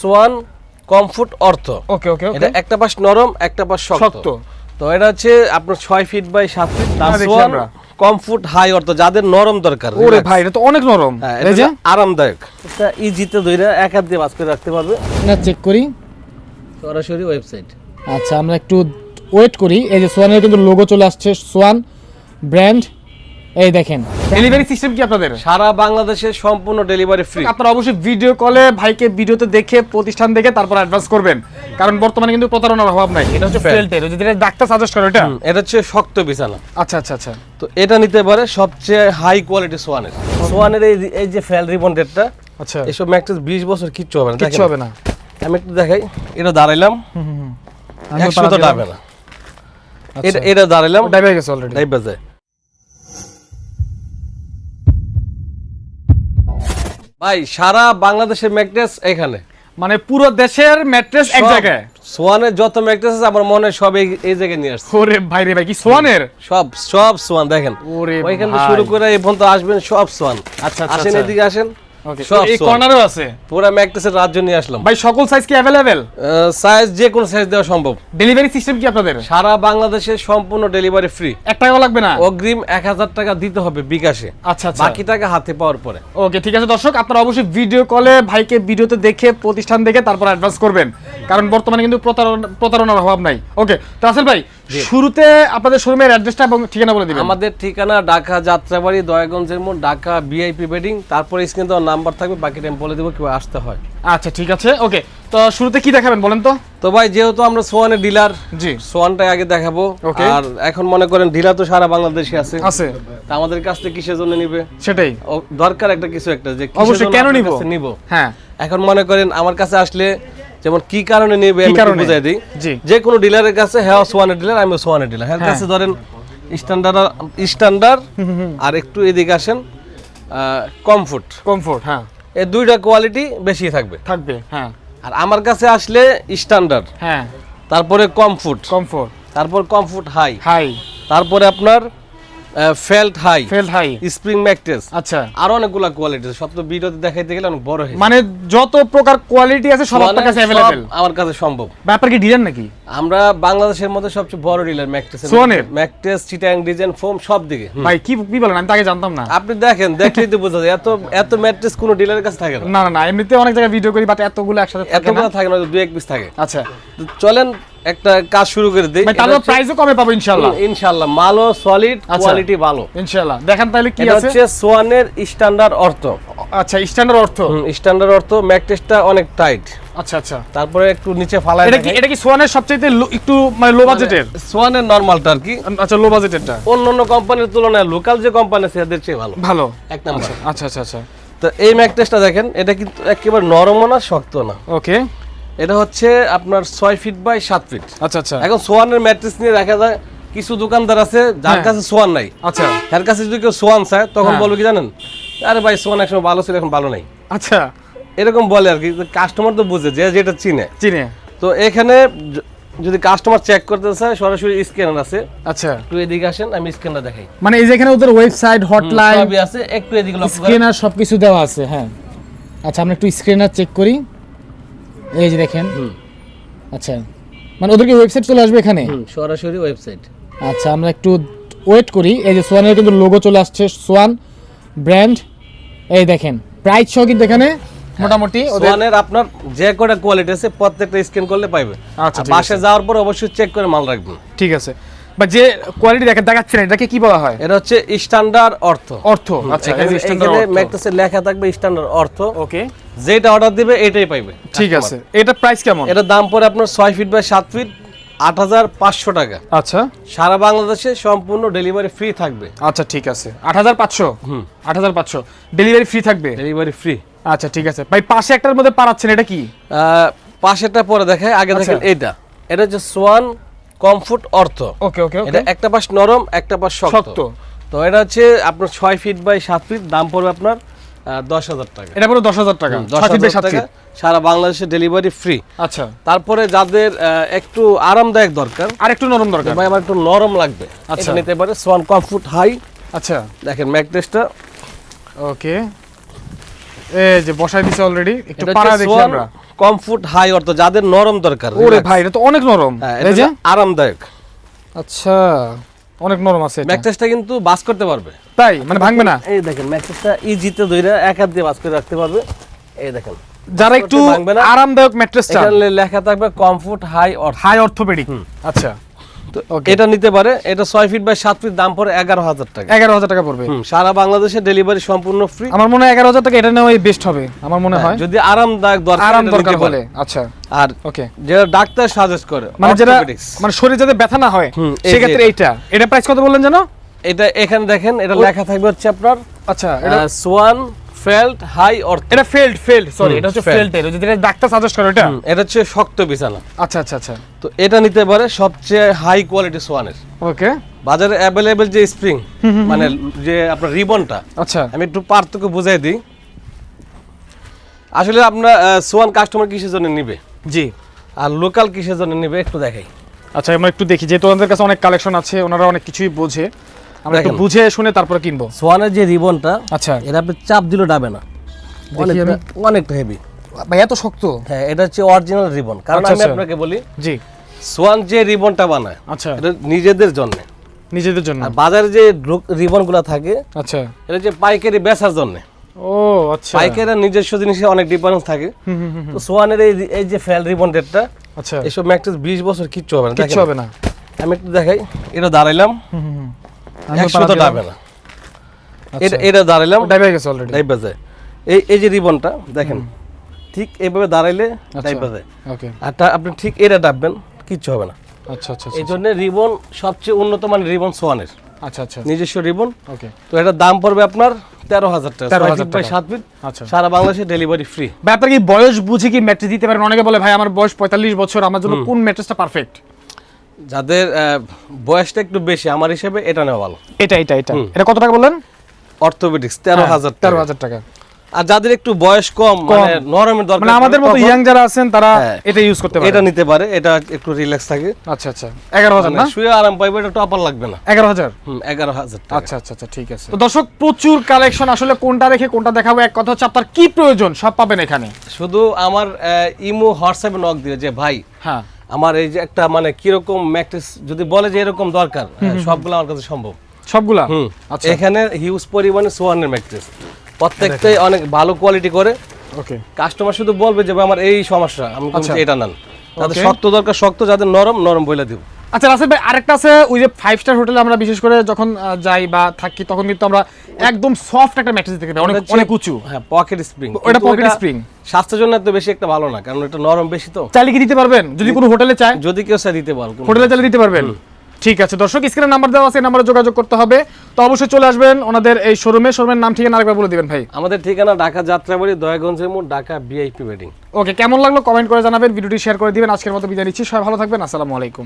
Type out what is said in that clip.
Schwann কমফুট অর্থ ওকে ওকে এটা একটা পাশ নরম একটা পাশ শক্ত। শক্ত। তো এটা হচ্ছে আপনার ছয় ফিট বাই সাত ফিট সোয়ান। কমফুট হাই অর্থ যাদের নরম দরকার ওরে ভাই এটা তো অনেক নরম। হ্যাঁ, এই যে। আরামদায়ক। এটা ইজিতে ধরে এক হাত দিয়ে বাস করে রাখতে পারবে। না চেক করি। সরাসরি ওয়েবসাইট আচ্ছা আমরা একটু ওয়েট করি। এই যে সোয়ানের কিন্তু লোগো চলে আসছে সোয়ান ব্র্যান্ড এই দেখেন। ডেলিভারি সিস্টেম কি আপনাদের? সারা বাংলাদেশে সম্পূর্ণ ডেলিভারি ফ্রি আপনারা অবশ্যই ভিডিও কলে ভাইকে ভিডিওতে দেখে প্রতিষ্ঠান দেখে তারপর অ্যাডভান্স করবেন। কারণ বর্তমানে কিন্তু প্রতারণার অভাব নাই। এটা হচ্ছে. ফেল্টের যেটা ডাক্তার সাজেস্ট করে এটা এটা হচ্ছে শক্ত বিছানা। আচ্ছা আচ্ছা আচ্ছা। তো এটা নিতে পারে সবচেয়ে হাই কোয়ালিটি সোয়ানের। সোয়ানের এই এই যে ফেল রিবন ডেটটা আচ্ছা। এসব ম্যাক্সেস বিশ বছর কিচ্ছু হবে না। কিচ্ছু হবে না। আমি একটু দেখাই। এটা দাঁড়াইলাম। তো দিলাম। ডাবে না। আচ্ছা। এটা এটা দাঁড়াইলাম ডাইবে গেছে অলরেডি ডাইবে যায়। ভাই সারা বাংলাদেশের ম্যাট্রেস এখানে। মানে পুরো দেশের ম্যাট্রেস এক জায়গায়? সোয়ানের যত ম্যাট্রেস আছে আমার মনে হয় সব এই জায়গায় নিয়ে আসছে। ওরে ভাই রে ভাই কি সোয়ানের? সব সব সোয়ান দেখেন। ওরে ওইখান থেকে শুরু করে এই পর্যন্ত আসবেন সব সোয়ান। আচ্ছা, আচ্ছা, আসেন আচ্ছা। এদিকে আসেন। এই কর্নারও আছে। পুরো ম্যাগনেসের রাজ্য নিয়ে আসলাম। ভাই সকল সাইজ কি অ্যাভেলেবেল সাইজ যে কোনো সাইজ দেওয়া সম্ভব। ডেলিভারি সিস্টেম কি আপনাদের? সারা বাংলাদেশে সম্পূর্ণ ডেলিভারি ফ্রি এক টাকাও লাগবে না? অগ্রিম এক হাজার টাকা দিতে হবে বিকাশে। আচ্ছা আচ্ছা। বাকি টাকা হাতে পাওয়ার পরে। ওকে ঠিক আছে দর্শক আপনারা অবশ্যই ভিডিও কলে ভাইকে ভিডিওতে দেখে প্রতিষ্ঠান দেখে তারপর অ্যাডভান্স করবেন। কারণ বর্তমানে কিন্তু প্রতারণা প্রতারণার অভাব নাই। ওকে তো আসল ভাই শুরুতে আপনাদের শোরুমের অ্যাড্রেসটা এবং ঠিকানা বলে দিবেন। আমাদের ঠিকানা ঢাকা যাত্রাবাড়ি দয়াগঞ্জের মোড় ঢাকা ভিআইপি বেডিং তারপরে স্ক্রিনে নাম্বার থাকবে বাকিটা আমি বলে দেবো কীভাবে আসতে হয়। আচ্ছা ঠিক আছে ওকে তো শুরুতে কি দেখাবেন বলেন তো? তো ভাই যেহেতু আমরা সোয়ানের ডিলার জি। সোয়ানটাই আগে দেখাবো। আর এখন মনে করেন ডিলার তো সারা বাংলাদেশে আছে। আছে। তা আমাদের কাছ থেকে কিসের জন্য নিবে? সেটাই। দরকার একটা কিছু একটা যে অবশ্যই, কেন নিবো? নিবো? হ্যাঁ। এখন মনে করেন আমার কাছে আসলে যেমন কি কারণে নেবে আমি? বুঝাই দিই। যে কোনো ডিলারের কাছে হ্যাঁ সোয়ানের ডিলার আমি সোয়ানের ডিলার হ্যাঁ হ্যাঁ। কাছে ধরেন স্ট্যান্ডার্ড স্ট্যান্ডার্ড আর একটু এদিকে আসেন। কমফোর্ট কমফোর্ট হ্যাঁ। এই দুইটা কোয়ালিটি বেশি থাকবে। থাকবে হ্যাঁ। আর আমার কাছে আসলে স্ট্যান্ডার্ড হ্যাঁ। তারপরে কমফোর্ট কমফোর্ট তারপর কমফোর্ট হাই হাই তারপরে আপনার felt high felt high spring mattress আচ্ছা। আরও অনেকগুলা কোয়ালিটি সব তো ভিডিওতে দেখাইতে গেলে অনেক বড় হয়ে মানে যত প্রকার কোয়ালিটি আছে সব আপনার কাছে অ্যাভেলেবেল আমার কাছে সম্ভব। ব্যাপার কি ডিজাইন নাকি? আমরা বাংলাদেশের মধ্যে সবচেয়ে বড় ডিলার ম্যাকটেস? ম্যাকটেস চিটাং ডিজাইন ফোম সব দিকে। ভাই কি কি বলেন? আমি তো আগে জানতাম না। আপনি দেখেন দেখলেই তো বোঝা যায়। এত এত ম্যাট্রেস কোনো ডিলারের কাছে থাকে না। না না না এমনিতে অনেক জায়গায় ভিডিও করি বাট এতগুলো একসাথে থাকে না। এতগুলো থাকে না দুই এক পিস থাকে। আচ্ছা। চলেন একটা কাজ শুরু করে দিই। তারপর প্রাইসও কমে পাবো ইনশাআল্লাহ। ইনশাআল্লাহ মালও সলিড আচ্ছা। কোয়ালিটি ভালো। ইনশাআল্লাহ। দেখেন তাহলে কি আছে? এটা হচ্ছে সোয়ানের স্ট্যান্ডার্ড অর্থ আচ্ছা স্ট্যান্ডার্ড অর্থ স্ট্যান্ডার্ড অর্থ ম্যাকটেসটা অনেক টাইট আচ্ছা আচ্ছা। তারপরে একটু নিচে ফালায় এটা কি এটা কি সোয়ানের সবচেয়ে একটু মানে লো বাজেটের সোয়ানের নরমালটা আর কি। আচ্ছা লো বাজেটেরটা অন্য অন্য কোম্পানির তুলনায় লোকাল যে কোম্পানি আছে এদের চেয়ে ভালো। ভালো। এক নাম্বার। আচ্ছা আচ্ছা আচ্ছা তো এই ম্যাকটেসটা দেখেন এটা কিন্তু একেবারে নরমও না শক্ত না। ওকে এটা হচ্ছে আপনার ছয় ফিট বাই সাত ফিট আচ্ছা আচ্ছা। এখন সোয়ানের ম্যাট্রেস নিয়ে দেখা যায় কিছু দোকানদার আছে যার হ্যাঁ। কাছে সোয়ান নাই। আচ্ছা। এর কাছে যদি কেউ সোয়ান চায় তখন হ্যাঁ। বলব কি জানেন? আরে ভাই সোয়ান একসময় ভালো ছিল এখন ভালো নাই। আচ্ছা। এরকম বলে আর কি কাস্টমার তো বুঝে যে যেটা চিনে। চিনে। তো এখানে যদি কাস্টমার চেক করতে চায় সরাসরি স্ক্যানার আছে। আচ্ছা। একটু এদিকে আসেন আমি স্ক্যানার দেখাই। মানে এই যে এখানে ওদের ওয়েবসাইট হটলাইন সবই আছে একটু এদিকে। স্ক্রিনার সবকিছু দেওয়া আছে হ্যাঁ। আচ্ছা আমরা একটু স্ক্রিনার চেক করি। এই যে দেখেন। আচ্ছা। মানে ওদের কি ওয়েবসাইট চলে আসবে এখানে? সরাসরি ওয়েবসাইট আচ্ছা আমরা একটু ওয়েট করি। এই যে সোয়ানের কিন্তু লোগো চলে আসছে সোয়ান ব্র্যান্ড এই দেখেন প্রাইস সহ কিন্তু এখানে মোটামুটি সোয়ানের আপনার যে কটা কোয়ালিটি আছে প্রত্যেকটা স্ক্যান করলে পাইবে। আচ্ছা, বাসে যাওয়ার পর অবশ্যই চেক করে মাল রাখবেন। ঠিক আছে। বা যে কোয়ালিটি দেখা দেখাচ্ছেন এটাকে কি বলা হয়? এটা হচ্ছে স্ট্যান্ডার্ড অর্থ। অর্থ আচ্ছা এখানে। ম্যাকটেসে লেখা থাকবে স্ট্যান্ডার্ড অর্থ। ওকে। যেটা অর্ডার দিবে এটাই পাইবে ঠিক আছে এটা প্রাইস কেমন? এটার দাম পড়ে আপনার ফিট বাই ফিট আট হাজার পাঁচশো টাকা। আচ্ছা। সারা বাংলাদেশে সম্পূর্ণ ডেলিভারি ফ্রি থাকবে। আচ্ছা ঠিক আছে। আট হাজার পাঁচশো? আট হাজার পাঁচশো। ডেলিভারি ফ্রি থাকবে? ডেলিভারি ফ্রি আচ্ছা ঠিক আছে। ভাই পাশে একটার মধ্যে পারাচ্ছেন এটা কি? পাশেরটা পরে দেখায় আগে দেখেন আচ্ছা। এইটা। এটা হচ্ছে সোয়ান কমফোর্ট অর্থ। ওকে ওকে এটা একটা পাশ নরম একটা পাশ শক্ত। তো এটা হচ্ছে আপনার ছয় ফিট বাই সাত ফিট দাম পড়বে আপনার দশ হাজার টাকা। এটা পুরো দশ হাজার টাকা। দশ হাজার টাকা। সারা বাংলাদেশে ডেলিভারি ফ্রি আচ্ছা। তারপরে যাদের একটু আরামদায়ক দরকার আর একটু নরম দরকার। ভাই আমার একটু নরম লাগবে। আচ্ছা। নিতে পারে সোয়ান কমফোর্ট হাই আচ্ছা। দেখেন ম্যাকটেসটা ওকে। এই যে বসাই দিছে অলরেডি একটু পাড়া দেখি আমরা। কমফোর্ট হাই অর্থ যাদের নরম দরকার ওরে ভাই এটা তো অনেক নরম। হ্যাঁ এই যে? আরামদায়ক। আচ্ছা অনেক নরম আছে এটা। ম্যাট্রেসটা কিন্তু বাস করতে পারবে। তাই? মানে ভাঙবে না? এই দেখেন ম্যাট্রেসটা ইজিতে ধরে এক হাত দিয়ে বাস করে রাখতে পারবে। এই দেখেন যারা একটু। আরামদায়ক ম্যাট্রেস চান এখানে লেখা থাকবে কমফোর্ট হাই অর্থ। High orthopaedic. আচ্ছা। এটা নিতে পারে এটা ছয় ফিট বাই সাত ফিট দাম পড়ে এগারো হাজার টাকা। এগারো হাজার টাকা পড়বে। সারা বাংলাদেশে ডেলিভারি সম্পূর্ণ ফ্রি আমার মনে হয় এগারো হাজার টাকা এটা নেওয়াই বেস্ট হবে আমার মনে হয় যদি আরামদায়ক দরকার আরাম দরকার বলে আচ্ছা। আর ওকে যেটা ডাক্তার সাজেস্ট করে মানে যেটা মানে শরীর যাতে ব্যথা না হয় সেক্ষেত্রে এইটা। এটা প্রাইস কত বললেন জানো এটা এখানে দেখেন এটা লেখা থাকবে হচ্ছে আপনার আচ্ছা সোয়ান ফেল্ট হাই অর্থ। এটা ফেল্ড ফেল্ড সরি এটা হচ্ছে। ফেল্ড এর যেটা ডাক্তার সাজেস্ট করে এটা এটা হচ্ছে শক্ত বিছানা। আচ্ছা আচ্ছা আচ্ছা। তো এটা নিতে পারে সবচেয়ে হাই কোয়ালিটি সোয়ানের। ওকে। বাজারে অ্যাভেলেবেল যে স্প্রিং মানে যে আপনার রিবনটা আচ্ছা। আমি একটু পার্থক্য বুঝাই দিই। আসলে আপনার সোয়ান কাস্টমার কিসের জন্য নিবে? জি। আর লোকাল কিসের জন্য নিবে একটু দেখাই। আচ্ছা আমরা একটু দেখি যেহেতু ওনাদের কাছে অনেক কালেকশন আছে ওনারা অনেক কিছুই বোঝে। আমরা একটু বুঝে শুনে তারপরে কিনবো। সোয়ানের যে রিবনটা আচ্ছা। এটা আপনি চাপ দিলেও ডাবে না। অনেকটা হেভি ভাই এত শক্ত? হ্যাঁ এটা হচ্ছে অরিজিনাল রিবন। কারণ আচ্ছা, আমি আচ্ছা। আপনাকে বলি জি। সোয়ান যে রিবনটা বানায় আচ্ছা। এটা নিজেদের জন্য। নিজেদের জন্য। আর বাজারে যে রিবনগুলো থাকে আচ্ছা। এটা যে পাইকারি বেচার জন্য। ও আচ্ছা। পাইকারের নিজস্ব জিনিসে অনেক ডিফারেন্স থাকে। হুম, হুম, হুম, তো সোয়ানের এই এই যে ফেল রিবন ডেটটা আচ্ছা। এসব ম্যাট্রেস বিশ বছর কিচ্ছু হবে না। কিচ্ছু হবে না। আমি একটু দেখাই এটা দাঁড়াইলাম। হুম, হুম, তো ডাবে না আচ্ছা। এটা এটা দাঁড়াইলাম। ডাইবে গেছে অলরেডি ডাইবা যায়। এই এই যে রিবনটা দেখেন। ঠিক এইভাবে দাঁড়াইলে আচ্ছা। যায়। ওকে। আর আপনি ঠিক এটা ডাববেন কিচ্ছু হবে না। আচ্ছা আচ্ছা এই জন্য রিবন সবচেয়ে উন্নত মানের রিবন সোয়ানের। আচ্ছা আচ্ছা। নিজস্ব রিবন। ওকে। তো এটার দাম পড়বে আপনার তেরো হাজার টাকা। 13,000 ছয় ফিট বাই টাকা। সাত ফিট আচ্ছা। সারা বাংলাদেশে ডেলিভারি ফ্রি আপনার কি বয়স বুঝে কি ম্যাট্রেস দিতে পারেন? অনেকে বলে ভাই আমার বয়স পঁয়তাল্লিশ বছর আমার জন্য কোন ম্যাট্রেসটা পারফেক্ট যাদের বয়সটা একটু বেশি আমার হিসেবে এটা নেওয়া ভালো। এটা এটা এটা। এটা কত টাকা বললেন? অর্থোপেডিক্স তেরো হাজার হ্যাঁ, তেরো টাকা হাজার টাকা। আর যাদের একটু বয়স কম মানে নরমের দরকার মানে আমাদের মতো ইয়াং যারা আছেন তারা হ্যাঁ। এটা ইউজ করতে পারে। এটা নিতে পারে এটা একটু রিল্যাক্স থাকে। আচ্ছা আচ্ছা। এগারো হাজার মানে না? শুয়ে আরাম পাইবে এটা টপার লাগবে না। এগারো হাজার? হুম এগারো হাজার টাকা। আচ্ছা আচ্ছা আচ্ছা ঠিক আছে। তো দর্শক প্রচুর কালেকশন আসলে কোনটা রেখে কোনটা দেখাবো এক কথা হচ্ছে আপনার কি প্রয়োজন সব পাবেন এখানে। শুধু আমার ইমো হোয়াটসঅ্যাপে নক দিয়ে যে ভাই হ্যাঁ। আমার এই যে একটা মানে কীরকম ম্যাট্রিক্স যদি বলে যে এরকম দরকার সবগুলো আমার কাছে সম্ভব। সবগুলা? হুম। আচ্ছা। এখানে হিউজ পরিমাণে সোয়ানের ম্যাট্রিক্স প্রত্যেকটাই অনেক ভালো কোয়ালিটি করে। ওকে কাস্টমার শুধু বলবে যে আমার এই সমস্যা আমি আচ্ছা। এটা নেন। তাদের শক্ত দরকার শক্ত যাদের নরম নরম বইলা দিব আচ্ছা রাসেল ভাই আরেকটা আছে ওই যে ফাইভ স্টার হোটেলে আমরা বিশেষ করে যখন যাই বা থাকি তখন কিন্তু আমরা একদম সফট একটা ম্যাট্রেস দেখতে পাই। অনেক অনেক উঁচু। হ্যাঁ পকেট স্প্রিং ওটা pocket spring। স্বাস্থ্যের জন্য এত বেশি একটা ভালো না কারণ এটা নরম বেশি তো। চাইলে কি দিতে পারবেন? যদি কোনো হোটেলে চায়। যদি কেউ সে দিতে পারো কোনো- হোটেলে চাইলে দিতে পারবেন। ঠিক আছে দর্শক স্ক্রিনে নাম্বার দেওয়া আছে নাম্বারে যোগাযোগ করতে হবে। তো অবশ্যই চলে আসবেন ওনাদের এই শোরুমে শোরুমের নাম ঠিকানা আরেকবার বলে দিবেন ভাই। আমাদের ঠিকানা ঢাকা যাত্রাবাড়ি দয়াগঞ্জের মোড় ঢাকা বিআইপি ওয়েডিং ওকে কেমন লাগল? কমেন্ট করে জানাবেন ভিডিওটি শেয়ার করে দিবেন। আজকের মতো বিদায় নিচ্ছি সবাই ভালো থাকবেন আসসালামু আলাইকুম।